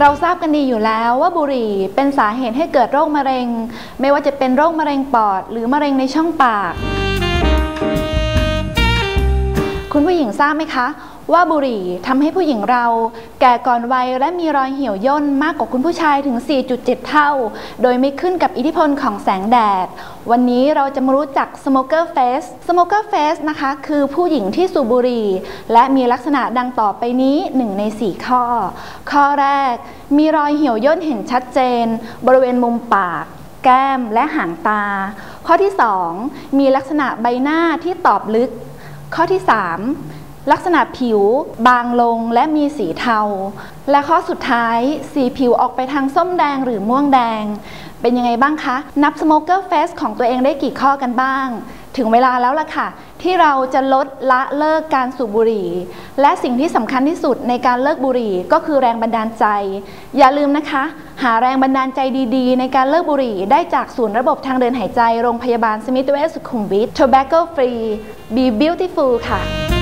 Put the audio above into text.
เราทราบกันดีอยู่แล้วว่าบุหรี่เป็นสาเหตุให้เกิดโรคมะเร็ง ไม่ว่าจะเป็นโรคมะเร็งปอด หรือมะเร็งในช่องปาก ผู้หญิงทราบไหมคะ ว่าบุหรี่ทำให้ผู้หญิงเรา แก่ก่อนวัยและมีรอยเหี่ยวย่นมากกว่าคุณผู้ชายถึง 4.7 เท่า โดยไม่ขึ้นกับอิทธิพลของแสงแดด วันนี้เราจะมารู้จัก smoker face smoker face นะคะ คือผู้หญิงที่สูบบุหรี่ และมีลักษณะดังต่อไปนี้ 1 ใน 4 ข้อ ข้อแรก มีรอยเหี่ยวย่นเห็นชัดเจน บริเวณมุมปากแก้มและหางตา ข้อที่ 2 มีลักษณะใบหน้าที่ตอบลึก ข้อที่ 3 ลักษณะผิวบางลงและมีสีเทา และข้อสุดท้าย สีผิวออกไปทางส้มแดงหรือม่วงแดง เป็นยังไงบ้างคะ นับ smoker face ของตัวเองได้กี่ข้อกันบ้าง ถึงเวลาแล้วล่ะค่ะ ที่เราจะลดละเลิกการสูบบุหรี่ และสิ่งที่สำคัญที่สุดในการเลิกบุหรี่ก็คือแรงบันดาลใจ อย่าลืมนะคะ หาแรงบันดาลใจดีๆ ในการเลิกบุหรี่ได้จากศูนย์ระบบทางเดินหายใจโรงพยาบาลสมิธเวชสุขุมวิท Tobacco Free Be Beautiful ค่ะ